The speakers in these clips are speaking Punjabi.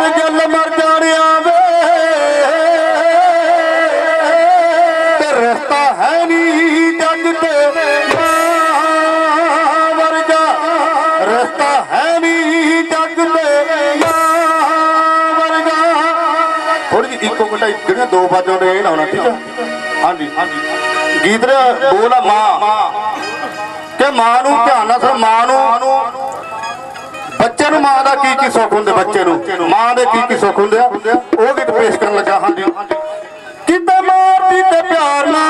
ਤੇ ਗੱਲ ਮਰ ਜਾਣਿਆ ਰਸਤਾ ਹੈ ਨਹੀਂ ਜੱਗ ਤੇ। ਤੇ। ਵਰਗਾ। ਥੋੜੀ ਇੱਕੋ ਘਟਾਈ, ਜਿਹੜੀਆਂ ਦੋ ਬਾਜਾਂ ਦੇ ਇਹ ਲਾਉਣਾ, ਠੀਕ ਆ? ਹਾਂਜੀ ਹਾਂਜੀ। ਗੀਤ ਬੋਲਾ ਮਾਂ। ਕਿ ਮਾਂ ਨੂੰ ਧਿਆਨ ਨਾਲ, ਸਰ, ਮਾਂ ਨੂੰ ਬੱਚੇ ਨੂੰ ਮਾਂ ਦਾ ਕੀ ਕੀ ਸੁੱਖ ਹੁੰਦੇ ਬੱਚੇ ਨੂੰ? ਮਾਂ ਦੇ ਕੀ ਕੀ ਸੁੱਖ ਹੁੰਦੇ ਆ? ਉਹ ਵੀ ਪੇਸ਼ ਕਰਨ ਲੱਗਾ ਹਾਂਜੀ ਕਿਤੇ ਮਾਂ ਦੀ ਤੇ ਪਿਆਰ ਨਾਲ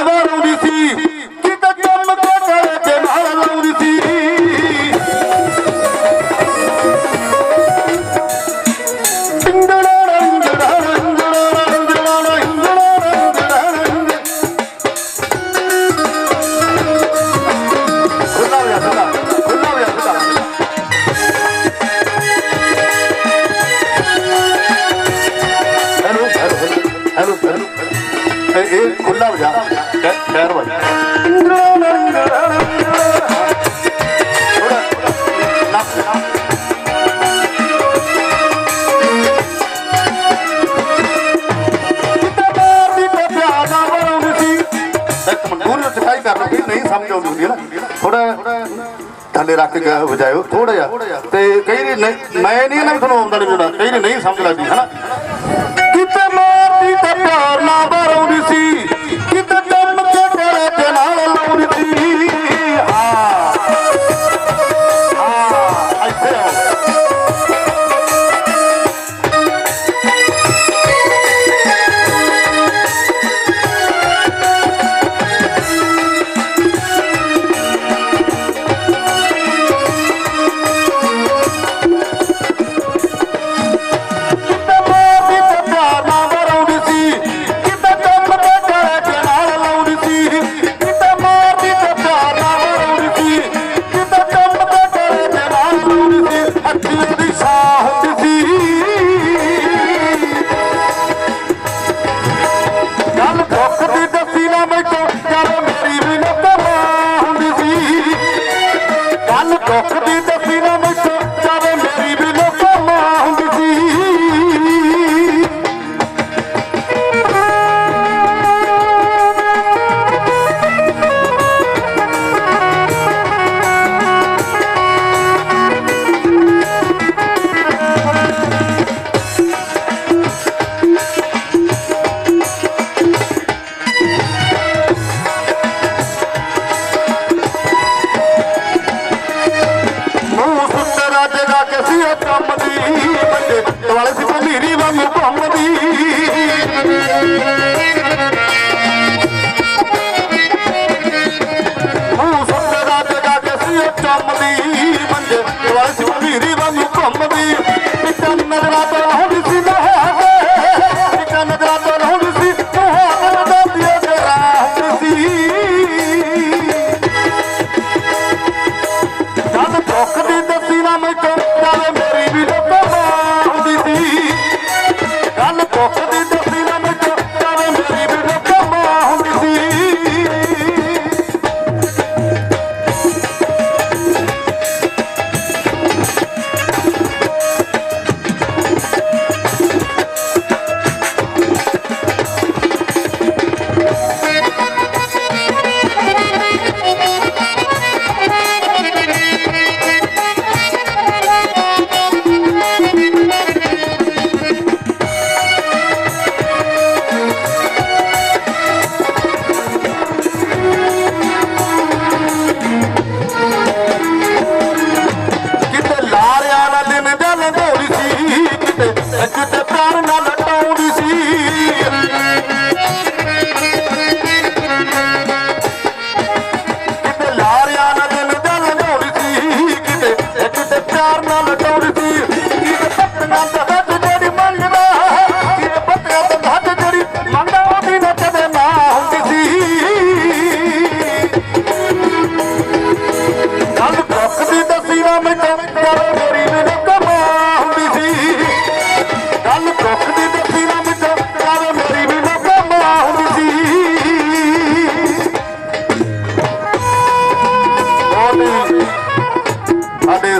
ਰੱਖ ਕੇ ਵਜਾਇਓ ਥੋੜਾ ਜਿਹਾ। ਤੇ ਕਈ ਨਹੀਂ, ਮੈਂ ਨਹੀਂ ਨਾ ਤੁਹਾਨੂੰ ਆਉਂਦਾ ਨਹੀਂ ਕਈ ਨਹੀਂ ਸਮਝ ਲੱਗਦੀ ਹਨਾ?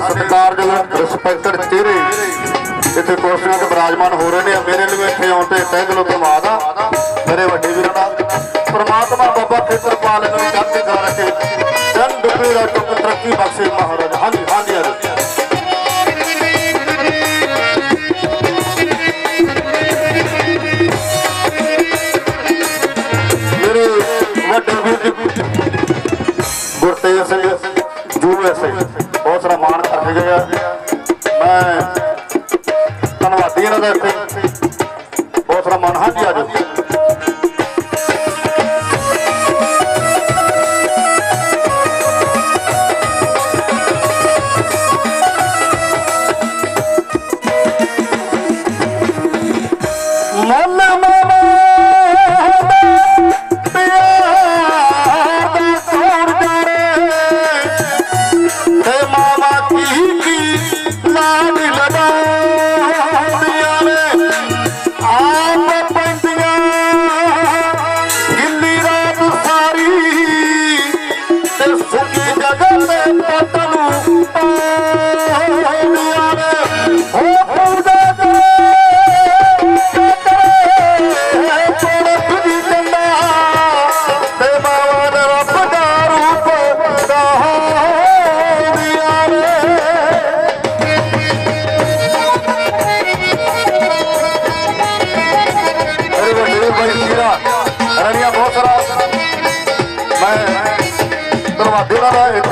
ਸਤਿਕਾਰਯੋਗ ਰਿਸਪੈਕਟਡ ਚਿਹਰੇ ਇੱਥੇ ਕੁਰਸੀਆਂ ਤੇ ਬਰਾਜਮਾਨ ਹੋ ਰਹੇ ਨੇ। ਮੇਰੇ ਲਈ ਇੱਥੇ ਆਉਣ ਤੇ ਤਹਿ ਦਿਲੋਂ ਧੰਨਵਾਦ ਆ। ਮੇਰੇ ਵੱਡੇ ਵੀਰਾਂ ਦਾ ਪਰਮਾਤਮਾ ਬਾਬਾ ਖੇਤਰਪਾਲ ਨੂੰ ਚੜ੍ਹਦੀ ਕਲਾ ਰੱਖੇ। ਜਨ ਡੁੱਬੀ ਚੁੱਕ ਤਰੱਕੀ ਬਖਸ਼ੇ ਮਹਾਰਾਜ। ਹਾਂ আমরা মানহানিয়া দেব agape,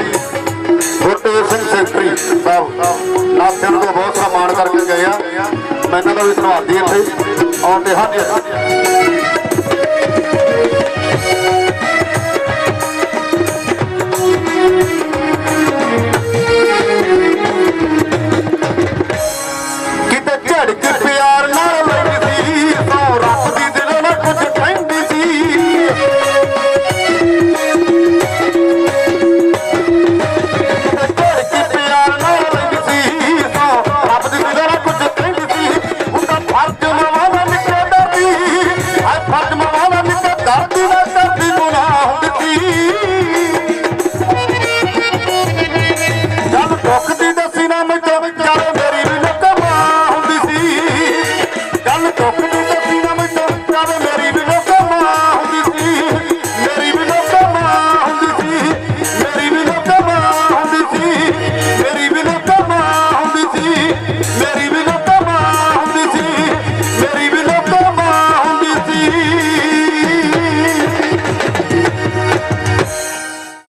ਭਾਈ ਗੁਰਤੇਜ ਸਿੰਘ ਸੈਕਟਰੀ ਸਾਹਿਬ ਨਾਥਿਆਂ ਨੂੰ ਬਹੁਤ ਸਨਮਾਨ ਕਰਕੇ ਗਏ ਆ। ਮੈਂ ਇਹਨਾਂ ਦਾ ਵੀ ਧੰਨਵਾਦ ਇੱਥੇ। ਆਉਂਦੇ ਹਨ Fatima.